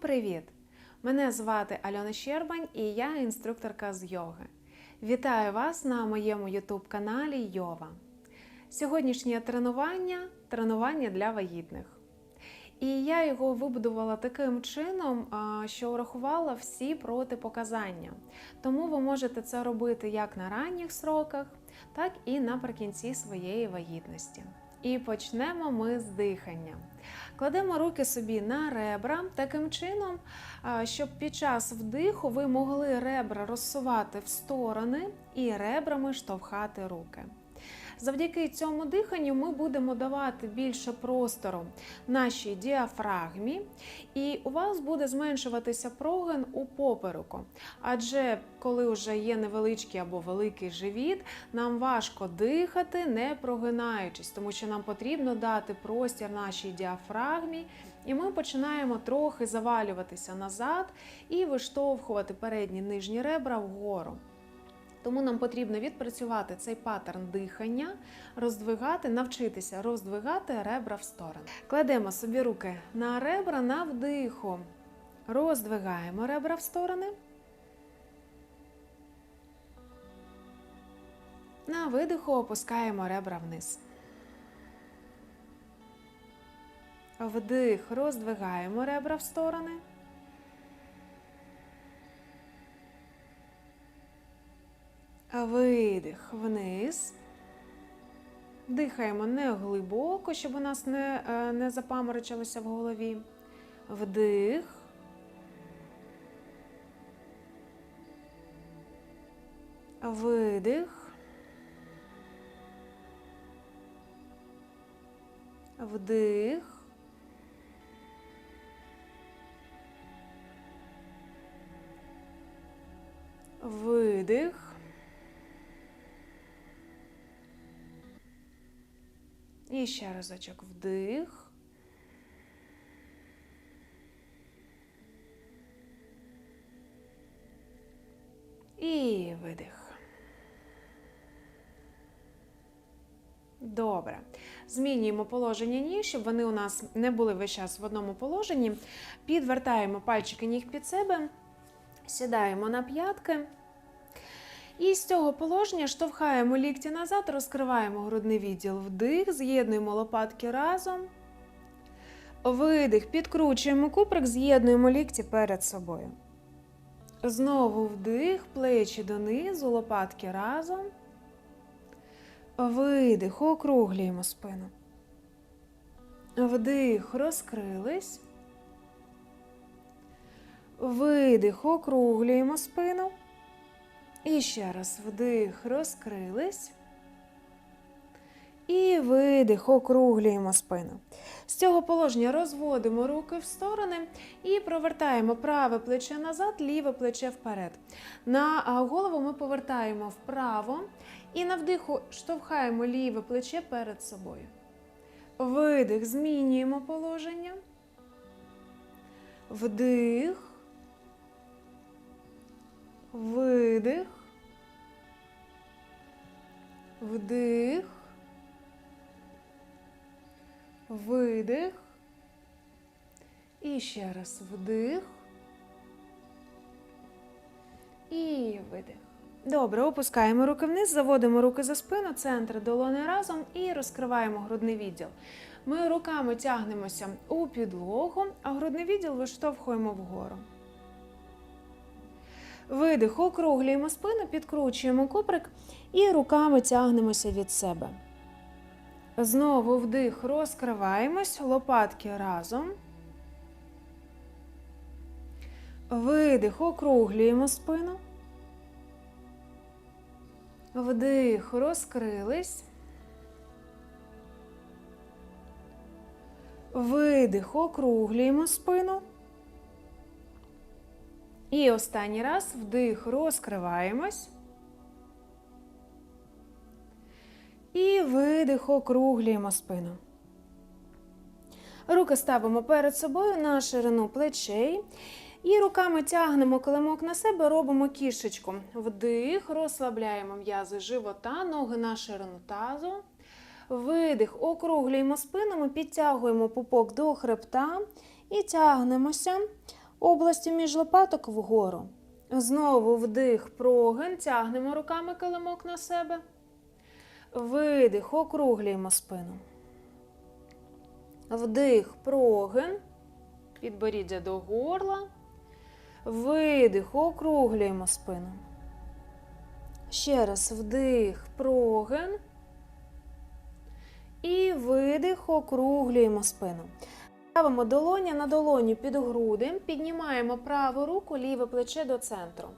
Привіт! Мене звати Альона Щербань і я інструкторка з йоги. Вітаю вас на моєму YouTube каналі Йова. Сьогоднішнє тренування тренування для вагітних. І я його вибудувала таким чином, що урахувала всі протипоказання. Тому ви можете це робити як на ранніх сроках, так і наприкінці своєї вагітності. І почнемо ми з дихання. Кладемо руки собі на ребра таким чином, щоб під час вдиху ви могли ребра розсувати в сторони і ребрами штовхати руки. Завдяки цьому диханню ми будемо давати більше простору нашій діафрагмі, і у вас буде зменшуватися прогин у попереку. Адже коли вже є невеличкий або великий живіт, нам важко дихати, не прогинаючись, тому що нам потрібно дати простір нашій діафрагмі, і ми починаємо трохи завалюватися назад і виштовхувати передні нижні ребра вгору. Тому нам потрібно відпрацювати цей паттерн дихання, роздвигати, навчитися роздвигати ребра в сторони. Кладемо собі руки на ребра на вдиху. Роздвигаємо ребра в сторони. На видиху опускаємо ребра вниз. Вдих, роздвигаємо ребра в сторони. Видих вниз. Дихаємо не глибоко, щоб у нас не, е, не запаморочилося в голові. Вдих. Видих. Вдих. Видих. І ще разочок вдих. І видих. Добре. Змінюємо положення ніг, щоб вони у нас не були весь час в одному положенні. Підвертаємо пальчики ніг під себе, сідаємо на п'ятки. І з цього положення штовхаємо лікті назад, розкриваємо грудний відділ вдих, з'єднуємо лопатки разом. Видих, підкручуємо куприк, з'єднуємо лікті перед собою. Знову вдих, плечі донизу, лопатки разом. Видих, округлюємо спину. Вдих, розкрились. Видих, округлюємо спину. І ще раз вдих, розкрились. І видих, округлюємо спину. З цього положення розводимо руки в сторони і провертаємо праве плече назад, ліве плече вперед. На голову ми повертаємо вправо і на вдиху штовхаємо ліве плече перед собою. Видих, змінюємо положення. Вдих. Видих. Вдих. Видих. І ще раз вдих. І видих. Добре, опускаємо руки вниз, заводимо руки за спину, центр долони разом і розкриваємо грудний відділ. Ми руками тягнемося у підлогу, а грудний відділ виштовхуємо вгору. Видих, округлюємо спину, підкручуємо куприк і руками тягнемося від себе. Знову вдих, розкриваємось, лопатки разом. Видих, округлюємо спину. Вдих, розкрились. Видих, округлюємо спину. І останній раз вдих, розкриваємось. І видих, округлюємо спину. Руки ставимо перед собою на ширину плечей. І руками тягнемо килимок на себе, робимо кішечку. Вдих, розслабляємо м'язи живота, ноги на ширину тазу. Видих, округлюємо спину, ми підтягуємо пупок до хребта і тягнемося області між лопаток вгору. Знову вдих, прогин, тягнемо руками килимок на себе. Видих, округлюємо спину. Вдих, прогин. Підборіддя до горла. Видих, округлюємо спину. Ще раз вдих, прогин. І видих, округлюємо спину. Ставимо долоня на долоню під груди, піднімаємо праву руку, ліве плече до центру.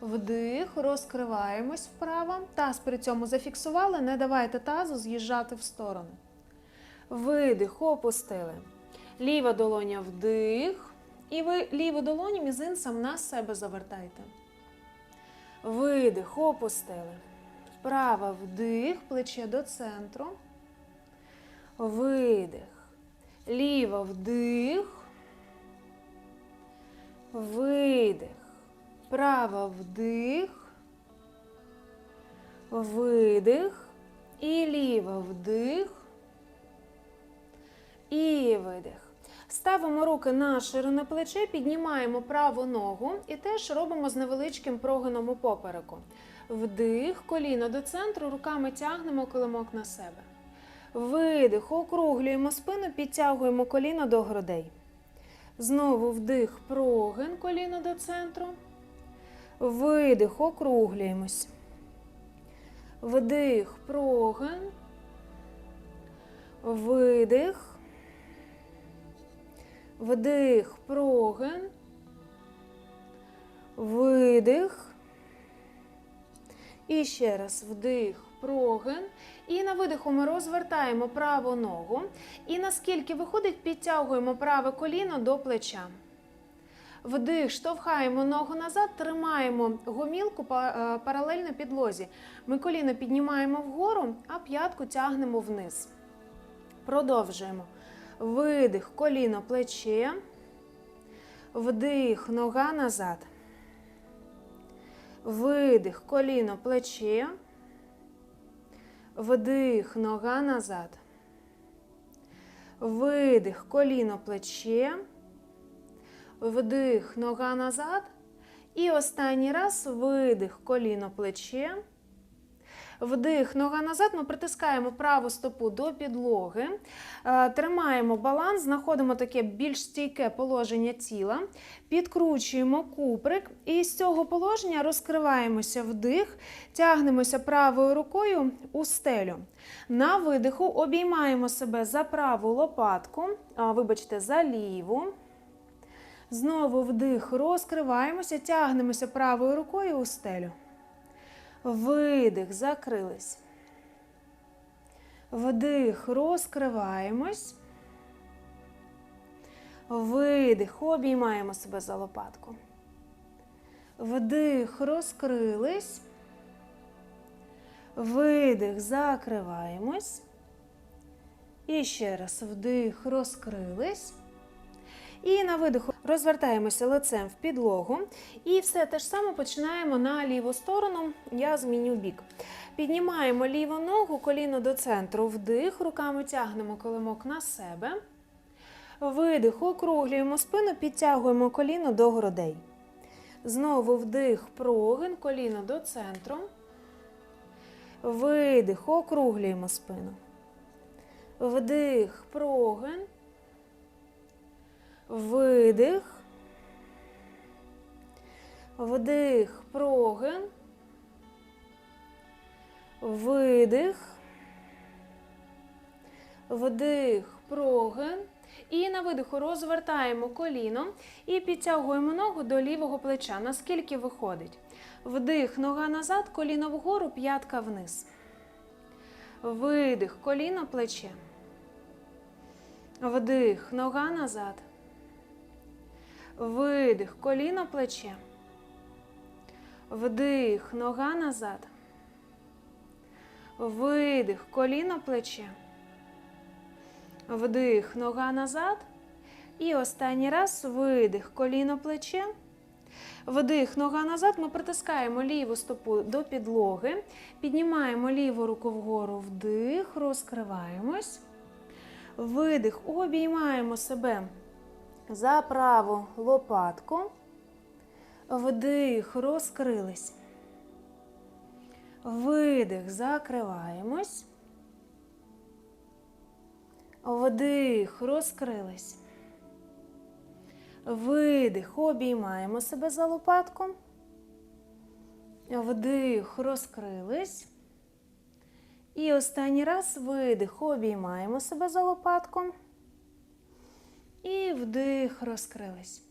Вдих, розкриваємось вправо. Таз при цьому зафіксували, не давайте тазу з'їжджати в сторони. Видих, опустили. Ліва долоня вдих. І ви ліву долоню мізинцем на себе завертайте. Видих, опустили. Права вдих, плече до центру. Видих. Ліва вдих. Видих. Права вдих. Видих. І ліва вдих. І видих. Ставимо руки на ширине плече, піднімаємо праву ногу і теж робимо з невеличким прогином у попереку. Вдих, коліно до центру, руками тягнемо килимок на себе. Видих, округлюємо спину, підтягуємо коліно до грудей. Знову вдих, прогин, коліно до центру. Видих, округлюємось. Вдих, прогин. Видих. Вдих, прогин. Видих. І ще раз вдих, прогин. І на видиху ми розвертаємо праву ногу. І наскільки виходить, підтягуємо праве коліно до плеча. Вдих, штовхаємо ногу назад, тримаємо гомілку е, паралельно підлозі. Ми коліно піднімаємо вгору, а п'ятку тягнемо вниз. Продовжуємо. Видих, коліно, плече. Вдих, нога назад. Видих, коліно, плече. Вдих, нога назад. Видих, коліно, плече. Вдих, нога назад. І останній раз видих, коліно, плече. Вдих, нога назад. Ми притискаємо праву стопу до підлоги. Е, Тримаємо баланс, знаходимо таке більш стійке положення тіла. Підкручуємо куприк. І з цього положення розкриваємося вдих, тягнемося правою рукою у стелю. На видиху обіймаємо себе за праву лопатку, вибачте, за ліву. Знову вдих, розкриваємося, тягнемося правою рукою у стелю. Видих, закрились. Вдих, розкриваємось. Видих, обіймаємо себе за лопатку. Вдих, розкрились. Видих, закриваємось. І ще раз вдих, розкрились. І на видиху розвертаємося лицем в підлогу. І все те ж саме починаємо на ліву сторону. Я зміню бік. Піднімаємо ліву ногу, коліно до центру. Вдих, руками тягнемо колимок на себе. Видих, округлюємо спину, підтягуємо коліно до грудей. Знову вдих, прогин, коліно до центру. Видих, округлюємо спину. Вдих, прогин. Видих. Вдих, прогин. Видих. Вдих, прогин. І на видиху розвертаємо коліно і підтягуємо ногу до лівого плеча. Наскільки виходить? Вдих, нога назад, коліно вгору, п'ятка вниз. Видих, коліно, плече. Вдих, нога назад. Видих, коліно, плече. Вдих, нога назад. Видих, коліно, плече. Вдих, нога назад. І останній раз видих, коліно, плече. Вдих, нога назад. Ми притискаємо ліву стопу до підлоги. Піднімаємо ліву руку вгору, вдих, розкриваємось. Видих, обіймаємо себе За праву лопатку. Вдих, розкрились. Видих, закриваємось. Вдих, розкрились. Видих, обіймаємо себе за лопатку. Вдих, розкрились. І останній раз видих, обіймаємо себе за лопатку. Вдих, розкрились.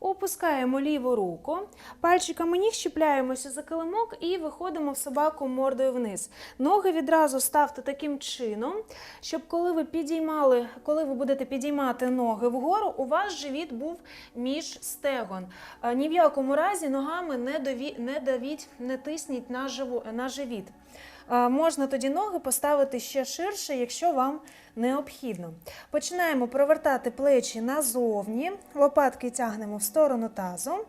Опускаємо ліву руку, пальчиками ніг щіпляємося за килимок і виходимо в собаку мордою вниз. Ноги відразу ставте таким чином, щоб коли ви підіймали, коли ви будете підіймати ноги вгору, у вас живіт був між стегон. Ні в якому разі ногами не даві, не давіть, не тисніть на живіт. Можна тоді ноги поставити ще ширше, якщо вам необхідно. Починаємо провертати плечі назовні, лопатки тягнемо в сторону тазу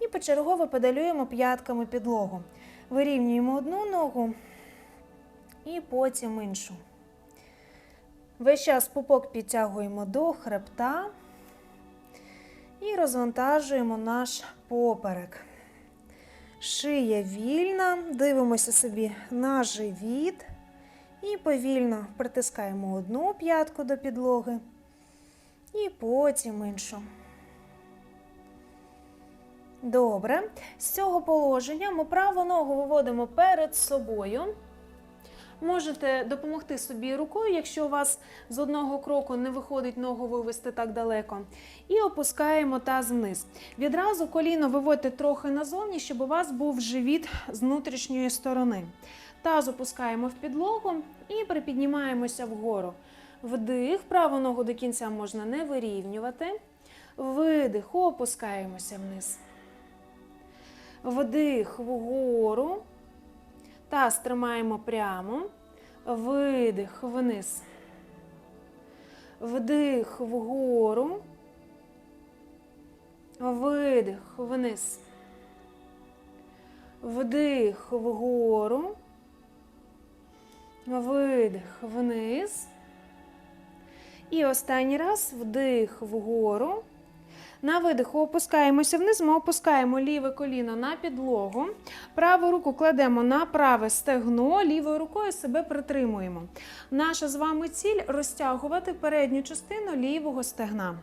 і почергово педалюємо п'ятками підлогу. Вирівнюємо одну ногу і потім іншу. Весь час пупок підтягуємо до хребта і розвантажуємо наш поперек. Шия вільна, дивимося собі на живіт і повільно притискаємо одну п'ятку до підлоги і потім іншу. Добре. З цього положення ми праву ногу виводимо перед собою. Можете допомогти собі рукою, якщо у вас з одного кроку не виходить ногу вивести так далеко. І опускаємо таз вниз. Відразу коліно виводьте трохи назовні, щоб у вас був живіт з внутрішньої сторони. Таз опускаємо в підлогу і припіднімаємося вгору. Вдих, праву ногу до кінця можна не вирівнювати. Видих, опускаємося вниз. Вдих вгору. Таз тримаємо прямо. Видих вниз. Вдих вгору. Видих вниз. Вдих вгору. Видих вниз. І останній раз вдих вгору. На видиху опускаємося вниз, ми опускаємо ліве коліно на підлогу. Праву руку кладемо на праве стегно, лівою рукою себе притримуємо. Наша з вами ціль розтягувати передню частину лівого стегна.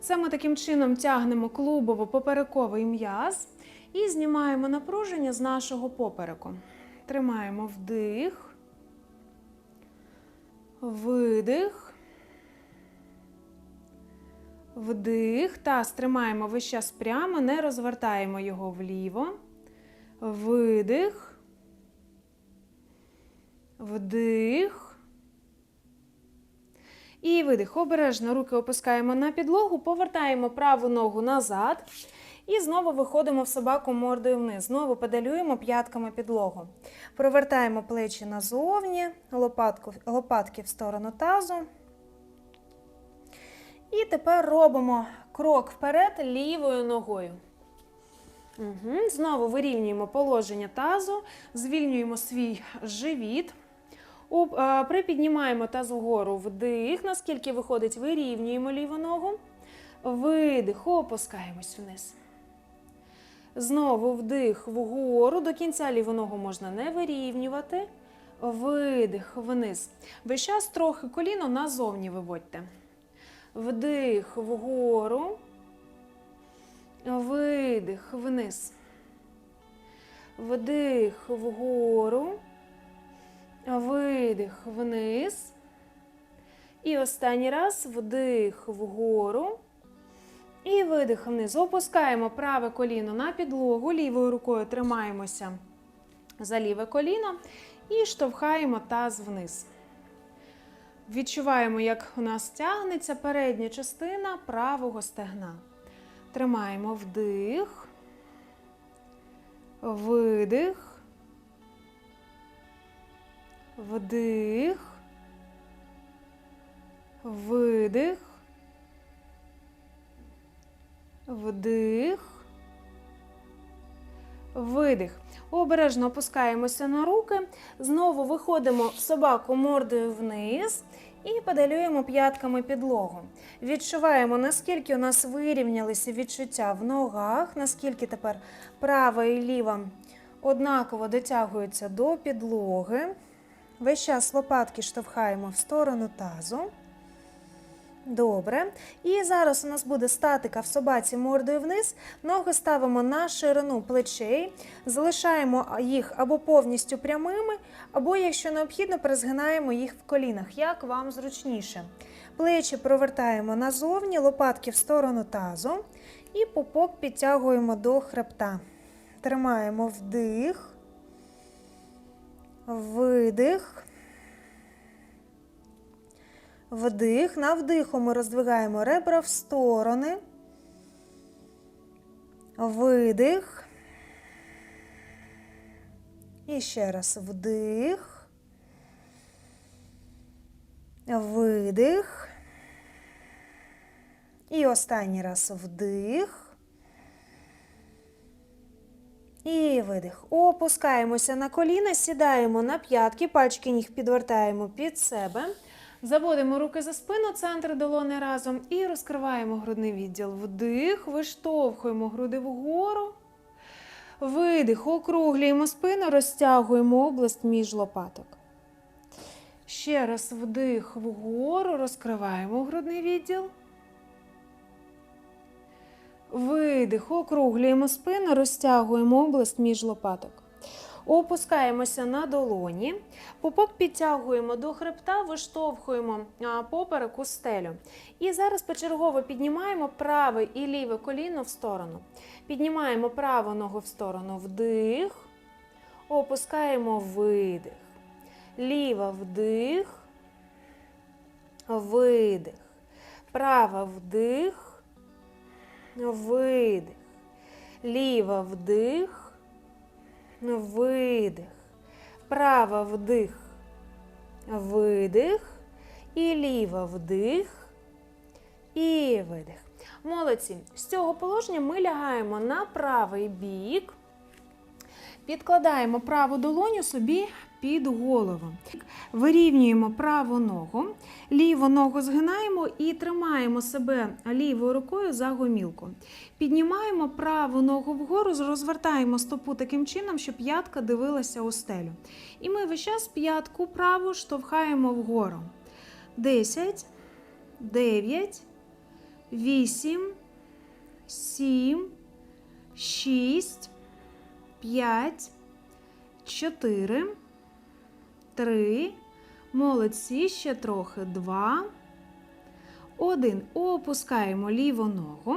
Це ми таким чином тягнемо клубово-поперековий м'яз і знімаємо напруження з нашого попереку. Тримаємо вдих, видих. Вдих. Таз тримаємо весь час прямо, не розвертаємо його вліво. Видих. Вдих. І видих. Обережно руки опускаємо на підлогу, повертаємо праву ногу назад. І знову виходимо в собаку мордою вниз. Знову педалюємо п'ятками підлогу. Провертаємо плечі назовні, лопатку, лопатки в сторону тазу. І тепер робимо крок вперед лівою ногою. Угу. Знову вирівнюємо положення тазу, звільнюємо свій живіт. А, припіднімаємо таз вгору, вдих, наскільки виходить, вирівнюємо ліву ногу. Видих, опускаємось вниз. Знову вдих вгору. До кінця ліву ногу можна не вирівнювати. Видих вниз. Весь час трохи коліно назовні виводьте. Вдих вгору. Видих вниз. Вдих вгору. Видих вниз. І останній раз вдих вгору. І видих вниз. Опускаємо праве коліно на підлогу. Лівою рукою тримаємося за ліве коліно і штовхаємо таз вниз. Відчуваємо, як у нас тягнеться передня частина правого стегна. Тримаємо вдих, видих, вдих, видих, вдих, видих. Обережно опускаємося на руки, знову виходимо в собаку мордою вниз І педалюємо п'ятками підлогу. Відчуваємо, наскільки у нас вирівнялися відчуття в ногах, наскільки тепер права і ліва однаково дотягуються до підлоги. Весь час лопатки штовхаємо в сторону тазу. Добре. І зараз у нас буде статика в собаці мордою вниз. Ноги ставимо на ширину плечей, залишаємо їх або повністю прямими, або, якщо необхідно, перезгинаємо їх в колінах, як вам зручніше. Плечі провертаємо назовні, лопатки в сторону тазу і пупок підтягуємо до хребта. Тримаємо вдих, видих. Вдих. На вдиху ми роздвигаємо ребра в сторони. Видих. І ще раз вдих. Видих. І останній раз вдих. І видих. Опускаємося на коліна, сідаємо на п'ятки, пальчики ніг підвертаємо під себе. Заводимо руки за спину, центр долони разом і розкриваємо грудний відділ. Вдих, виштовхуємо груди вгору. Видих, округлюємо спину, розтягуємо область між лопаток. Ще раз вдих вгору, розкриваємо грудний відділ. Видих, округлюємо спину, розтягуємо область між лопаток. Опускаємося на долоні, пупок підтягуємо до хребта, виштовхуємо поперек у стелю. І зараз почергово піднімаємо праве і ліве коліно в сторону. Піднімаємо праву ногу в сторону вдих, опускаємо видих. Ліва вдих, видих. Права вдих, видих. Ліва вдих. Видих. Права вдих. Видих. І ліва вдих. І видих. Молодці. З цього положення ми лягаємо на правий бік. Підкладаємо праву долоню собі під голову. Вирівнюємо праву ногу, ліву ногу згинаємо і тримаємо себе лівою рукою за гомілку. Піднімаємо праву ногу вгору, розвертаємо стопу таким чином, щоб п'ятка дивилася у стелю. І ми весь час п'ятку праву штовхаємо вгору. 10, 9, 8, 7, 6, 5, 4, 3, молодці, ще трохи, 2, 1. Опускаємо ліву ногу,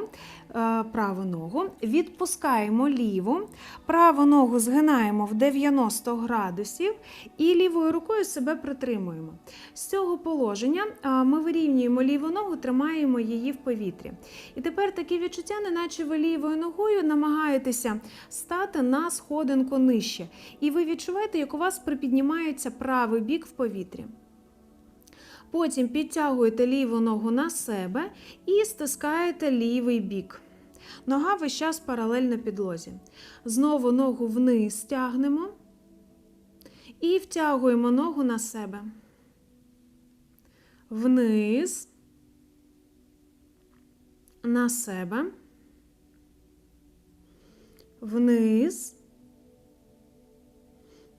е, праву ногу, відпускаємо ліву, праву ногу згинаємо в 90 градусів і лівою рукою себе притримуємо. З цього положення е, ми вирівнюємо ліву ногу, тримаємо її в повітрі. І тепер таке відчуття, неначе ви лівою ногою намагаєтеся стати на сходинку нижче. І ви відчуваєте, як у вас припіднімається правий бік в повітрі. Потім підтягуєте ліву ногу на себе і стискаєте лівий бік. Нога весь час паралельно підлозі. Знову ногу вниз тягнемо і втягуємо ногу на себе. Вниз, на себе, вниз,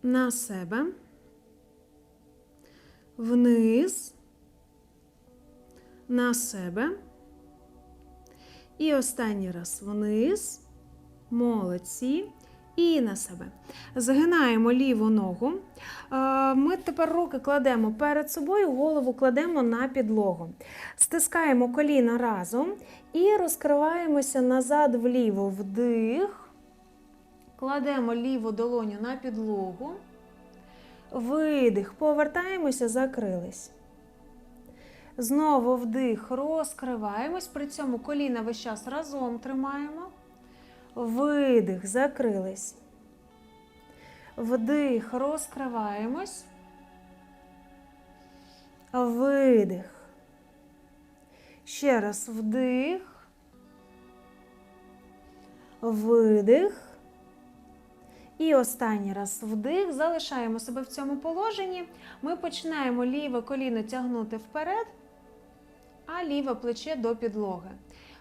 на себе, вниз на себе. І останній раз вниз. Молодці. І на себе. Згинаємо ліву ногу. Ми тепер руки кладемо перед собою, голову кладемо на підлогу. Стискаємо коліна разом і розкриваємося назад вліво вдих. Кладемо ліву долоню на підлогу. Видих. Повертаємося, закрились. Знову вдих, розкриваємось, при цьому коліна весь час разом тримаємо. Видих, закрились. Вдих, розкриваємось. Видих. Ще раз вдих. Видих. І останній раз вдих. Залишаємо себе в цьому положенні. Ми починаємо ліве коліно тягнути вперед, а ліве плече до підлоги.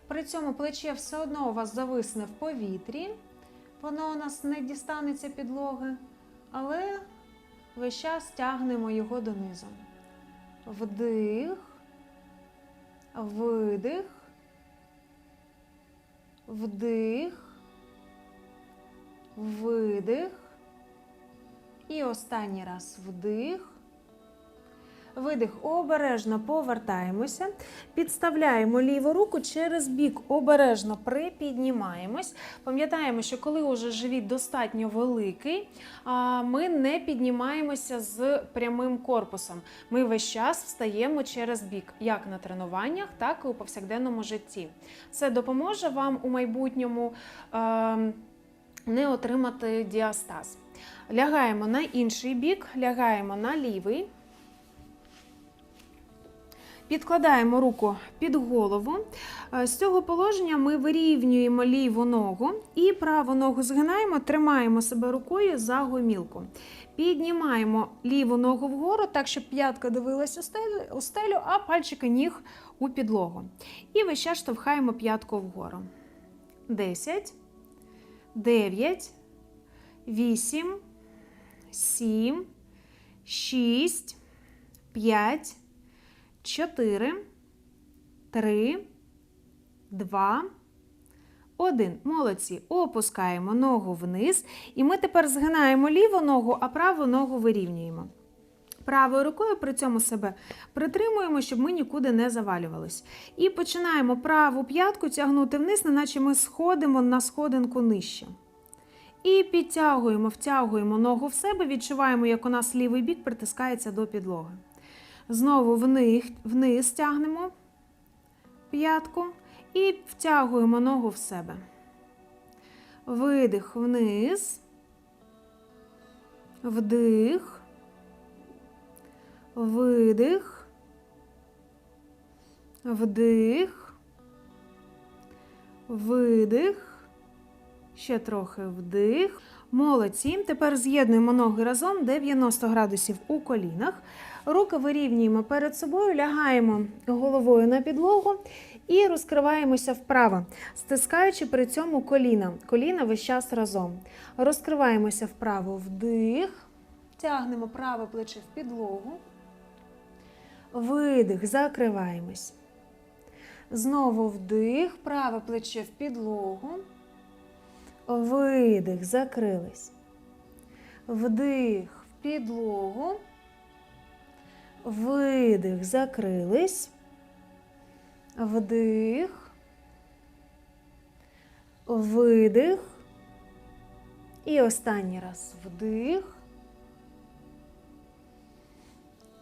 При цьому плече все одно у вас зависне в повітрі. Воно у нас не дістанеться підлоги, але весь час тягнемо його донизу. Вдих, видих, вдих, видих. І останній раз вдих. Видих, обережно повертаємося, підставляємо ліву руку через бік, обережно припіднімаємось. Пам'ятаємо, що коли уже живіт достатньо великий, ми не піднімаємося з прямим корпусом. Ми весь час встаємо через бік, як на тренуваннях, так і у повсякденному житті. Це допоможе вам у майбутньому е, не отримати діастаз. Лягаємо на інший бік, лягаємо на лівий. Підкладаємо руку під голову. Е, З цього положення ми вирівнюємо ліву ногу і праву ногу згинаємо, тримаємо себе рукою за гомілку. Піднімаємо ліву ногу вгору, так, щоб п'ятка дивилась у стелю, а пальчики ніг у підлогу. І весь час штовхаємо п'ятку вгору. 10, 9, 8, 7, 6, 5, 4, 3, 2, 1. Молодці. Опускаємо ногу вниз. І ми тепер згинаємо ліву ногу, а праву ногу вирівнюємо. Правою рукою при цьому себе притримуємо, щоб ми нікуди не завалювались. І починаємо праву п'ятку тягнути вниз, неначе ми сходимо на сходинку нижче. І підтягуємо, втягуємо ногу в себе, відчуваємо, як у нас лівий бік притискається до підлоги. Знову вниз, вниз тягнемо п'ятку і втягуємо ногу в себе. Видих вниз, вдих, видих, вдих, видих. Ще трохи вдих. Молодці. Тепер з'єднуємо ноги разом 90 градусів у колінах. Руки вирівнюємо перед собою, лягаємо головою на підлогу і розкриваємося вправо, стискаючи при цьому коліна. Коліна весь час разом. Розкриваємося вправо вдих, тягнемо праве плече в підлогу. Видих, закриваємось. Знову вдих, праве плече в підлогу. Видих, закрились. Вдих в підлогу. Видих, закрились. Вдих. Видих. І останній раз вдих.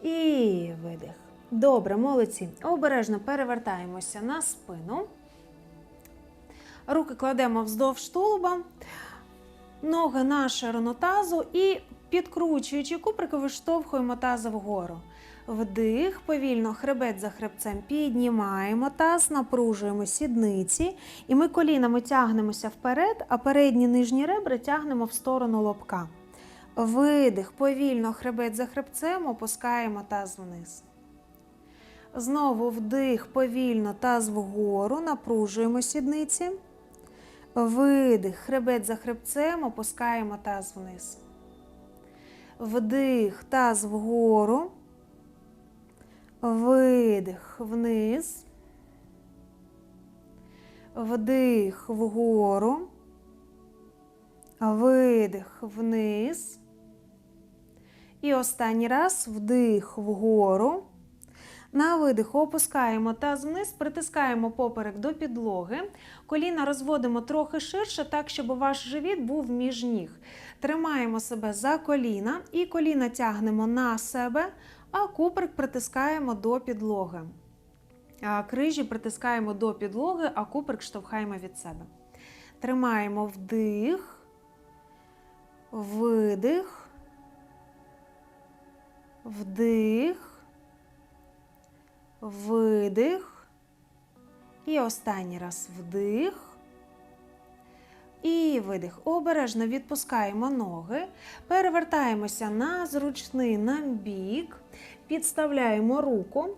І видих. Добре, молодці. Обережно перевертаємося на спину. Руки кладемо вздовж тулуба, ноги на ширину тазу і, підкручуючи куприки, виштовхуємо таз вгору. Вдих, повільно хребет за хребцем піднімаємо таз, напружуємо сідниці, і ми колінами тягнемося вперед, а передні нижні ребра тягнемо в сторону лобка. Видих, повільно хребет за хребцем, опускаємо таз вниз. Знову вдих, повільно таз вгору, напружуємо сідниці. Видих, хребет за хребцем, опускаємо таз вниз. Вдих, таз вгору. Видих вниз. Вдих вгору. Видих вниз. І останній раз вдих вгору. На видих опускаємо таз вниз, притискаємо поперек до підлоги. Коліна розводимо трохи ширше, так, щоб ваш живіт був між ніг. Тримаємо себе за коліна і коліна тягнемо на себе, а куприк притискаємо до підлоги. Крижі притискаємо до підлоги, а куприк штовхаємо від себе. Тримаємо вдих, видих, вдих. Видих. І останній раз вдих. І видих. Обережно відпускаємо ноги, перевертаємося на зручний нам бік, підставляємо руку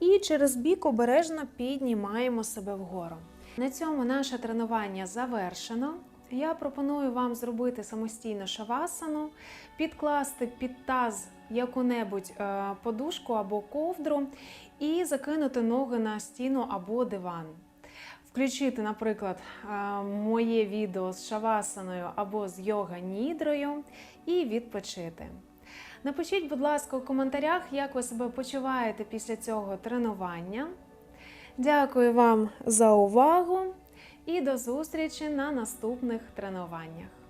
і через бік обережно піднімаємо себе вгору. На цьому наше тренування завершено. Я пропоную вам зробити самостійно шавасану, підкласти під таз яку-небудь е, подушку або ковдру і закинути ноги на стіну або диван. Включити, наприклад, е, моє відео з шавасаною або з йога нідрою і відпочити. Напишіть, будь ласка, у коментарях, як ви себе почуваєте після цього тренування. Дякую вам за увагу і до зустрічі на наступних тренуваннях.